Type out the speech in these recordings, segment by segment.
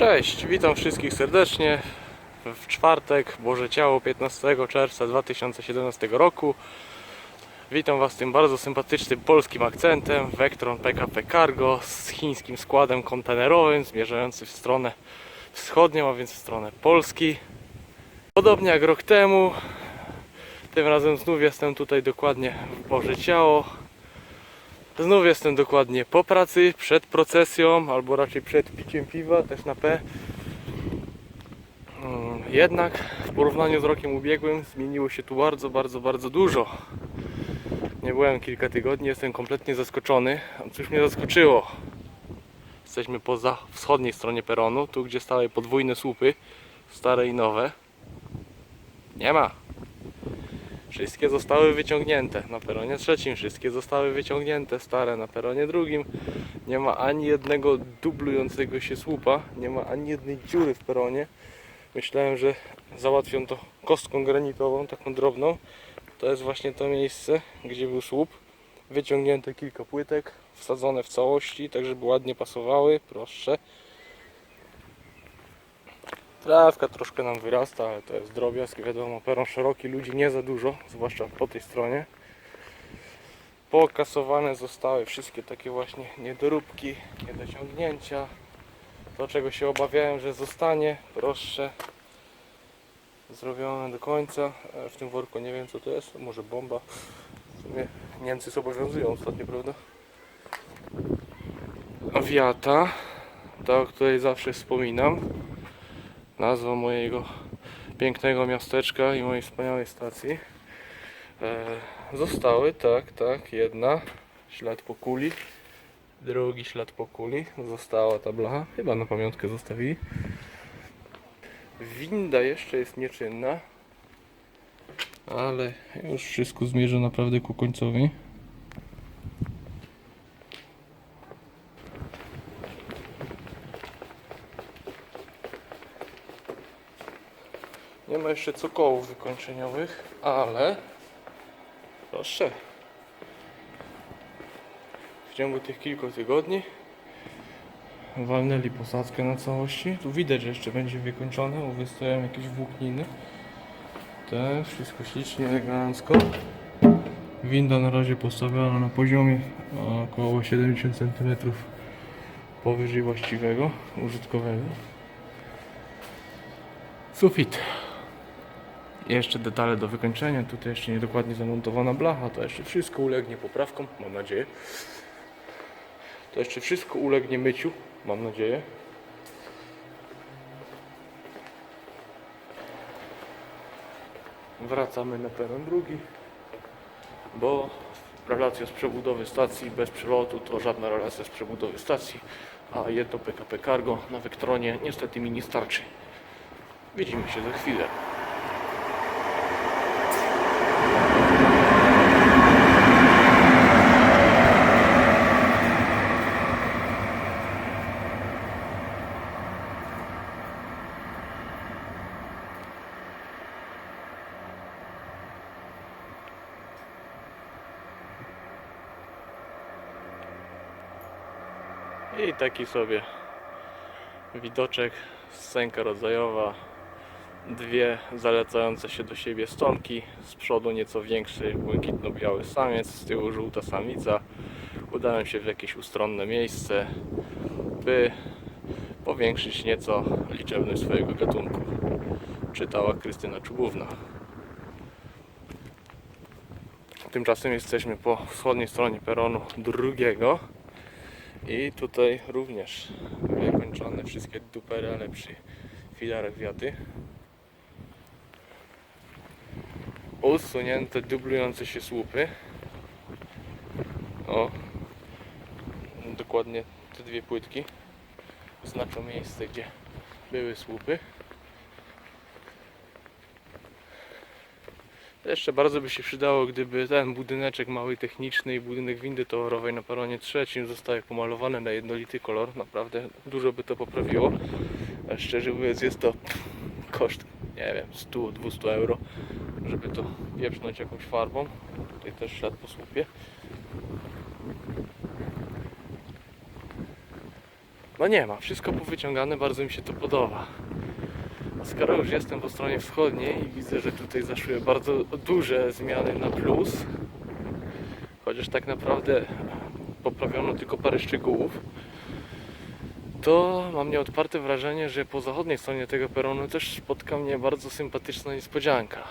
Cześć, witam wszystkich serdecznie w czwartek, Boże Ciało, 15 czerwca 2017 roku. Witam Was tym bardzo sympatycznym polskim akcentem Vectron PKP Cargo z chińskim składem kontenerowym zmierzający w stronę wschodnią, a więc w stronę Polski. Podobnie jak rok temu, tym razem znów jestem tutaj dokładnie w Boże Ciało. Znów jestem dokładnie po pracy, przed procesją, albo raczej przed piciem piwa, też na P. Mm, Jednak w porównaniu z rokiem ubiegłym zmieniło się tu bardzo, bardzo, bardzo dużo. Nie byłem kilka tygodni, jestem kompletnie zaskoczony. A Cóż mnie zaskoczyło? Jesteśmy po za wschodniej stronie peronu, tu gdzie stały podwójne słupy, stare i nowe. Nie ma. Wszystkie zostały wyciągnięte na peronie trzecim, wszystkie zostały wyciągnięte, stare na peronie drugim. Nie ma ani jednego dublującego się słupa, nie ma ani jednej dziury w peronie. Myślałem, że załatwią to kostką granitową, taką drobną. To jest właśnie to miejsce, gdzie był słup. Wyciągnięte kilka płytek, wsadzone w całości, tak żeby ładnie pasowały, proszę. Trawka troszkę nam wyrasta, ale to jest drobiazg, wiadomo, peron szeroki, ludzi nie za dużo, zwłaszcza po tej stronie. Pokasowane zostały wszystkie takie właśnie niedoróbki, niedociągnięcia. To czego się obawiałem, że zostanie, proszę. Zrobione do końca. E, W tym worku nie wiem co to jest, może bomba. W sumie Niemcy zobowiązują ostatnio, prawda? Wiata, ta o której zawsze wspominam nazwa mojego pięknego miasteczka i mojej wspaniałej stacji. E, zostały, tak, tak, jedna, ślad po kuli, drugi ślad po kuli, została ta blacha, chyba na pamiątkę zostawili. Winda jeszcze jest nieczynna, ale już wszystko zmierza naprawdę ku końcowi. Jeszcze cokołów wykończeniowych, ale proszę. W ciągu tych kilku tygodni walnęli posadzkę na całości. Tu widać, że jeszcze będzie wykończone, bo wystają jakieś włókniny. Tak, wszystko ślicznie, elegancko. Winda na razie postawiona na poziomie około 70 cm powyżej właściwego, użytkowego. Sufit. Jeszcze detale do wykończenia. Tutaj jeszcze niedokładnie zamontowana blacha. To jeszcze wszystko ulegnie poprawkom, mam nadzieję. To jeszcze wszystko ulegnie myciu, mam nadzieję. Wracamy na peron drugi, bo relacja z przebudowy stacji bez przelotu to żadna relacja z przebudowy stacji, a jedno PKP Cargo na Vectronie niestety mi nie starczy. Widzimy się za chwilę. I taki sobie widoczek, scenka rodzajowa, dwie zalecające się do siebie stonki, z przodu nieco większy błękitno-biały samiec, z tyłu żółta samica. Udałem się w jakieś ustronne miejsce, by powiększyć nieco liczebność swojego gatunku. Czytała Krystyna Czubówna. Tymczasem jesteśmy po wschodniej stronie peronu drugiego. I tutaj również wykończone wszystkie dupery, ale przy filarach wiaty. Usunięte dublujące się słupy. O, dokładnie te dwie płytki znaczą miejsce, gdzie były słupy. Jeszcze bardzo by się przydało, gdyby ten budyneczek mały techniczny i budynek windy towarowej na peronie trzecim zostały pomalowane na jednolity kolor. Naprawdę dużo by to poprawiło. A szczerze mówiąc jest to koszt, nie wiem, 100-200 euro, żeby to pieprznąć jakąś farbą. Tutaj też ślad po słupie. no nie ma, wszystko powyciągane, bardzo mi się to podoba. Skoro już jestem po stronie wschodniej i widzę, że tutaj zaszły bardzo duże zmiany na plus, chociaż tak naprawdę poprawiono tylko parę szczegółów, to mam nieodparte wrażenie, że po zachodniej stronie tego peronu też spotka mnie bardzo sympatyczna niespodzianka.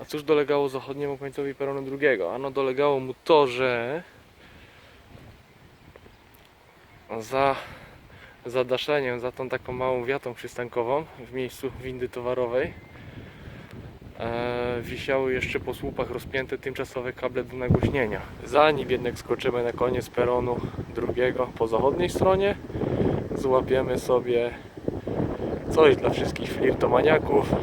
A cóż dolegało zachodniemu końcowi peronu drugiego? Ano dolegało mu to, że za zadaszeniem, za tą taką małą wiatą przystankową w miejscu windy towarowej e, wisiały jeszcze po słupach rozpięte tymczasowe kable do nagłośnienia. Zanim jednak skoczymy na koniec peronu drugiego po zachodniej stronie, złapiemy sobie coś dla wszystkich flirtomaniaków.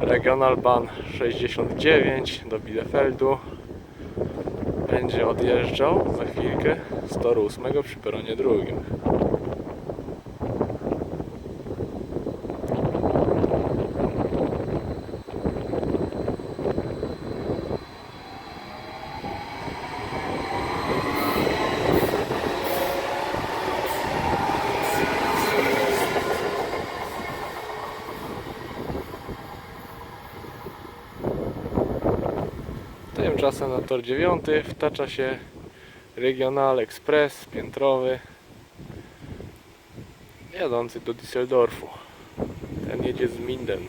Regional Ban 69 do Bielefeldu będzie odjeżdżał za chwilkę z toru 8 przy peronie drugim. Tymczasem na tor 9 wtacza się Regional Express piętrowy jadący do Düsseldorfu. Ten jedzie z Minden.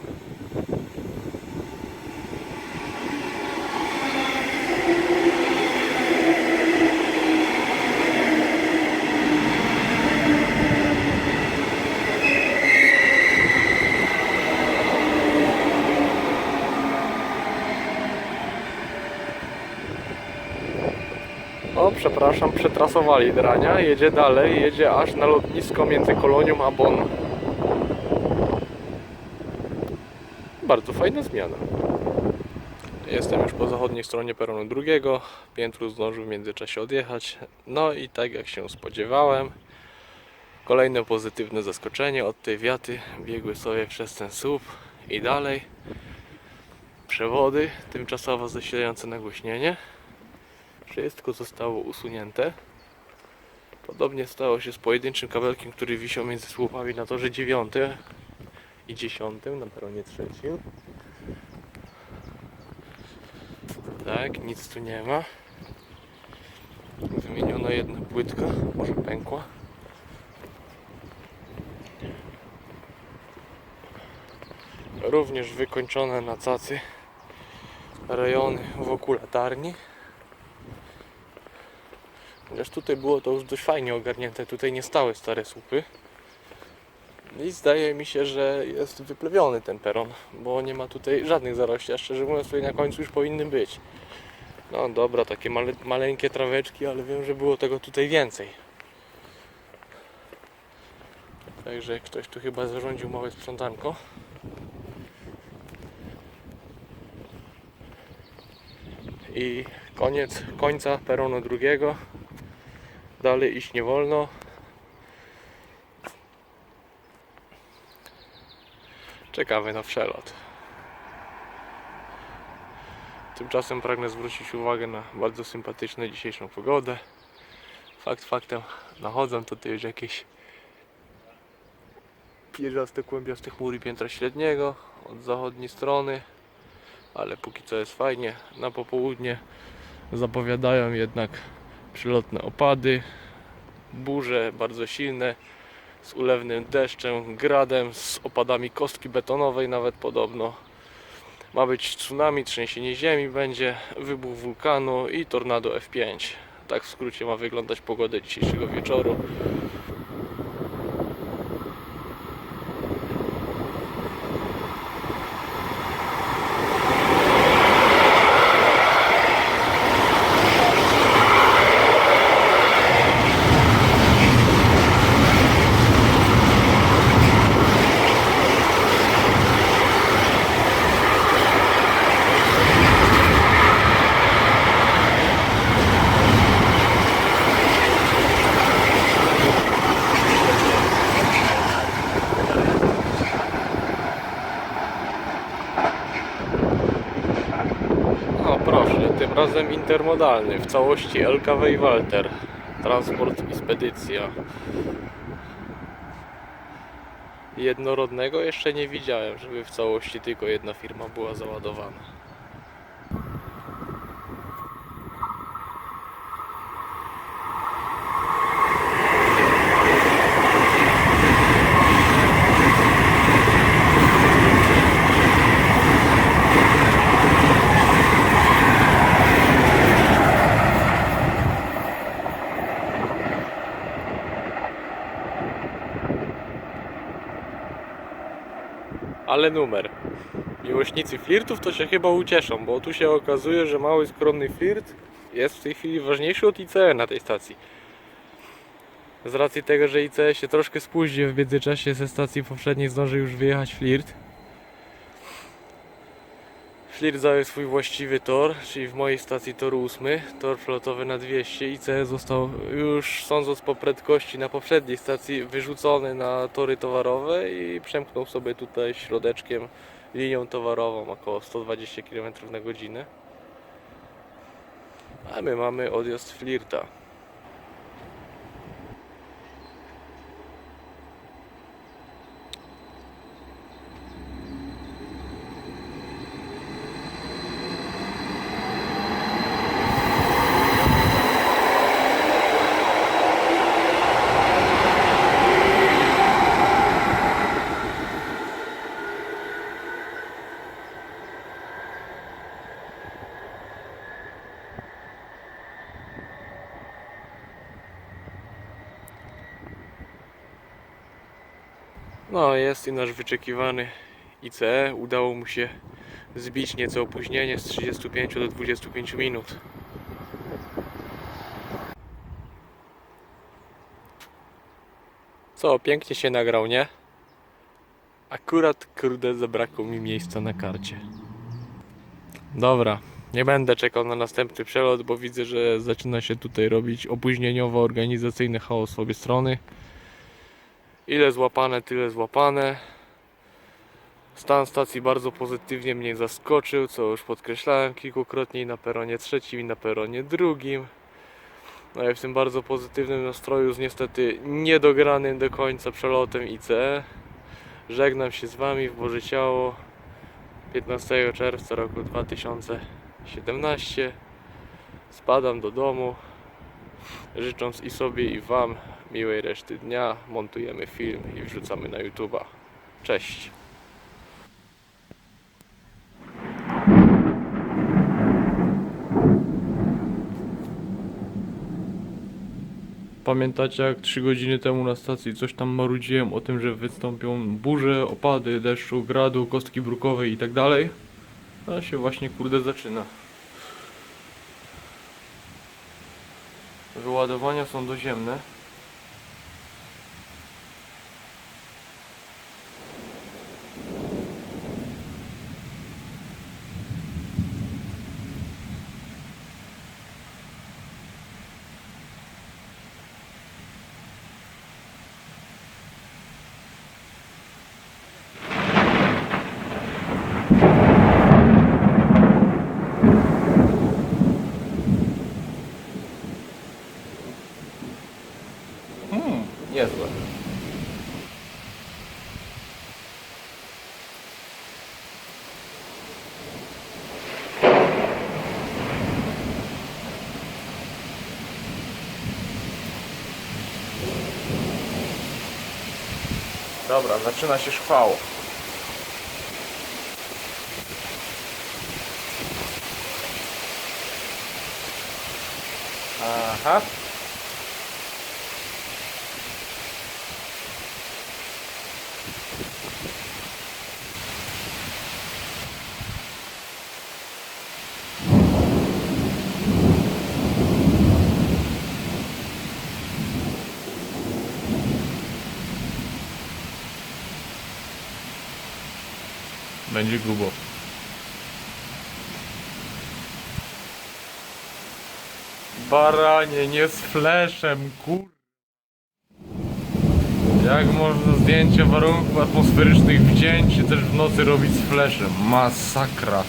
O, przepraszam, przetrasowali drania. Jedzie dalej, jedzie aż na lotnisko między Kolonią a Bonn. Bardzo fajna zmiana. Jestem już po zachodniej stronie peronu drugiego. Piętru zdążył w międzyczasie odjechać. No i tak jak się spodziewałem, kolejne pozytywne zaskoczenie od tej wiaty biegły sobie przez ten słup i dalej. Przewody tymczasowo zasilające nagłośnienie. Wszystko zostało usunięte. Podobnie stało się z pojedynczym kabelkiem, który wisiał między słupami na torze 9 i 10 na peronie trzecim. Tak, nic tu nie ma. Wymieniona jedna płytka, może pękła. Również wykończone na cacy rejony wokół latarni. Chociaż tutaj było to już dość fajnie ogarnięte, tutaj nie stały stare słupy. I zdaje mi się, że jest wyplewiony ten peron, bo nie ma tutaj żadnych zarości, a szczerze mówiąc tutaj na końcu już powinny być. No dobra, takie male, maleńkie traweczki, ale wiem, że było tego tutaj więcej. Także ktoś tu chyba zarządził małe sprzątanko. I koniec końca peronu drugiego. Dalej iść nie wolno. Czekamy na przelot. Tymczasem pragnę zwrócić uwagę na bardzo sympatyczną dzisiejszą pogodę. Fakt faktem, nachodzą tutaj już jakieś pierzaste, kłębiaste chmury piętra średniego od zachodniej strony, ale póki co jest fajnie. Na popołudnie zapowiadają jednak przylotne opady, burze bardzo silne, z ulewnym deszczem, gradem, z opadami kostki betonowej nawet podobno. Ma być tsunami, trzęsienie ziemi będzie, wybuch wulkanu i tornado F5. Tak w skrócie ma wyglądać pogoda dzisiejszego wieczoru. Razem intermodalny, w całości LKW i Walter. Transport i spedycja. Jednorodnego jeszcze nie widziałem, żeby w całości tylko jedna firma była załadowana. Ale numer. Miłośnicy flirtów to się chyba ucieszą, bo tu się okazuje, że mały skromny flirt jest w tej chwili ważniejszy od ICE na tej stacji. Z racji tego, że ICE się troszkę spóźni w międzyczasie ze stacji poprzedniej zdąży już wyjechać flirt. Flirt zajął swój właściwy tor, czyli w mojej stacji tor 8, tor flotowy na 200. ICE został już sądząc po prędkości na poprzedniej stacji wyrzucony na tory towarowe i przemknął sobie tutaj środeczkiem linią towarową około 120 km na godzinę. A my mamy odjazd flirta. No, jest i nasz wyczekiwany ICE. Udało mu się zbić nieco opóźnienie z 35 do 25 minut. Co, pięknie się nagrał, nie? Akurat, kurde, zabrakło mi miejsca na karcie. Dobra, nie będę czekał na następny przelot, bo widzę, że zaczyna się tutaj robić opóźnieniowo-organizacyjny chaos w obie strony. Ile złapane, tyle złapane. Stan stacji bardzo pozytywnie mnie zaskoczył, co już podkreślałem kilkukrotnie i na peronie trzecim i na peronie drugim. No i w tym bardzo pozytywnym nastroju z niestety niedogranym do końca przelotem ICE. Żegnam się z Wami w Boże Ciało 15 czerwca roku 2017. Spadam do domu, życząc i sobie i Wam miłej reszty dnia. Montujemy film i wrzucamy na YouTube'a. Cześć! Pamiętacie jak 3 godziny temu na stacji coś tam marudziłem o tym, że wystąpią burze, opady, deszczu, gradu, kostki brukowej i tak dalej? A się właśnie kurde zaczyna. Wyładowania są doziemne. Dobra, zaczyna się szwał. Aha. Będzie grubo. Baranie, nie z fleszem, kur... Jak można zdjęcie warunków atmosferycznych w dzień, czy też w nocy robić z fleszem? Masakra.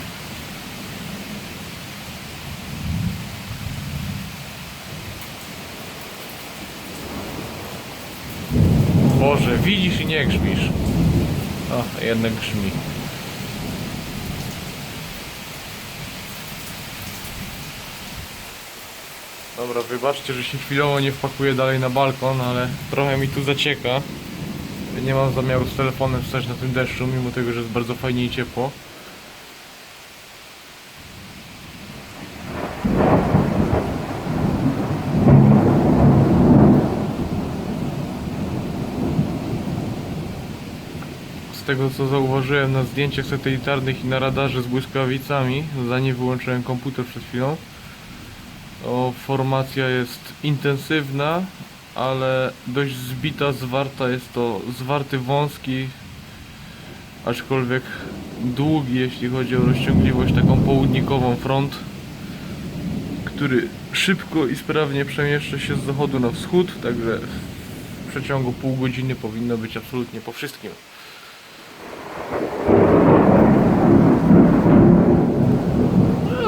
Boże, widzisz i nie grzmisz. O, jednak grzmi. Dobra, wybaczcie, że się chwilowo nie wpakuję dalej na balkon, ale trochę mi tu zacieka. Nie mam zamiaru z telefonem stać na tym deszczu, mimo tego, że jest bardzo fajnie i ciepło. Z tego co zauważyłem na zdjęciach satelitarnych i na radarze z błyskawicami, zanim wyłączyłem komputer przed chwilą, o, formacja jest intensywna, ale dość zbita, zwarta. Jest to zwarty wąski, aczkolwiek długi, jeśli chodzi o rozciągliwość taką południkową front, który szybko i sprawnie przemieszcza się z zachodu na wschód, także w przeciągu pół godziny powinno być absolutnie po wszystkim.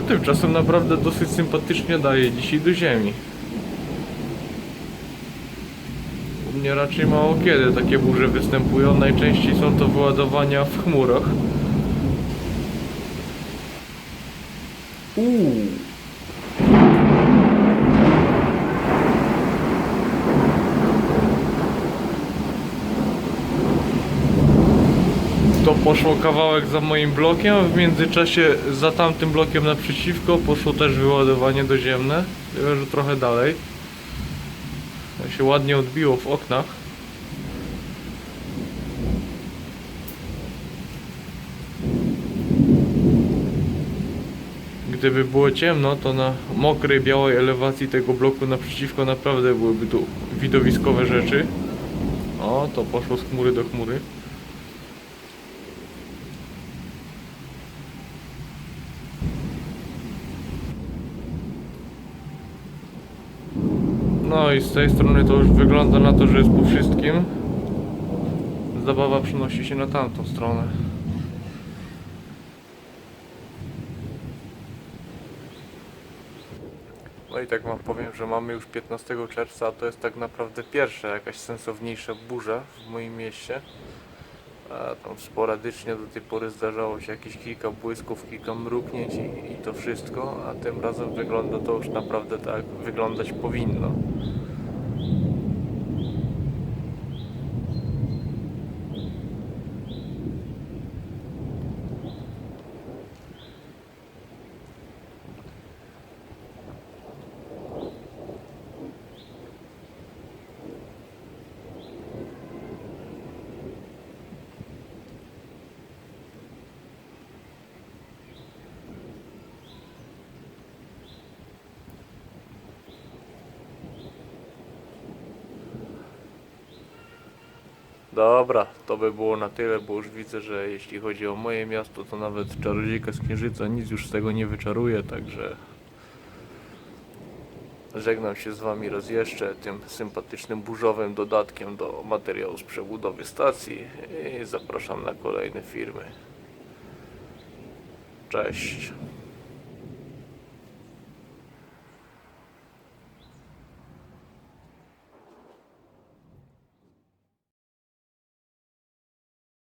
Tymczasem naprawdę dosyć sympatycznie daje dzisiaj do ziemi. U mnie raczej mało kiedy takie burze występują. Najczęściej są to wyładowania w chmurach. Uuu. Poszło kawałek za moim blokiem, a w międzyczasie za tamtym blokiem naprzeciwko poszło też wyładowanie doziemne, tylko że trochę dalej. To się ładnie odbiło w oknach. Gdyby było ciemno, to na mokrej, białej elewacji tego bloku naprzeciwko naprawdę byłyby tu widowiskowe rzeczy. O, to poszło z chmury do chmury. No i z tej strony to już wygląda na to, że jest po wszystkim. Zabawa przenosi się na tamtą stronę. No i tak wam powiem, że mamy już 15 czerwca, a to jest tak naprawdę pierwsza jakaś sensowniejsza burza w moim mieście. Tam sporadycznie do tej pory zdarzało się jakieś kilka błysków, kilka mruknięć i, i to wszystko, a tym razem wygląda to już naprawdę tak, jak wyglądać powinno. Dobra, to by było na tyle, bo już widzę, że jeśli chodzi o moje miasto, to nawet czarodziejka z Księżyca nic już z tego nie wyczaruje, także żegnam się z Wami raz jeszcze tym sympatycznym burzowym dodatkiem do materiału z przebudowy stacji i zapraszam na kolejne firmy. Cześć.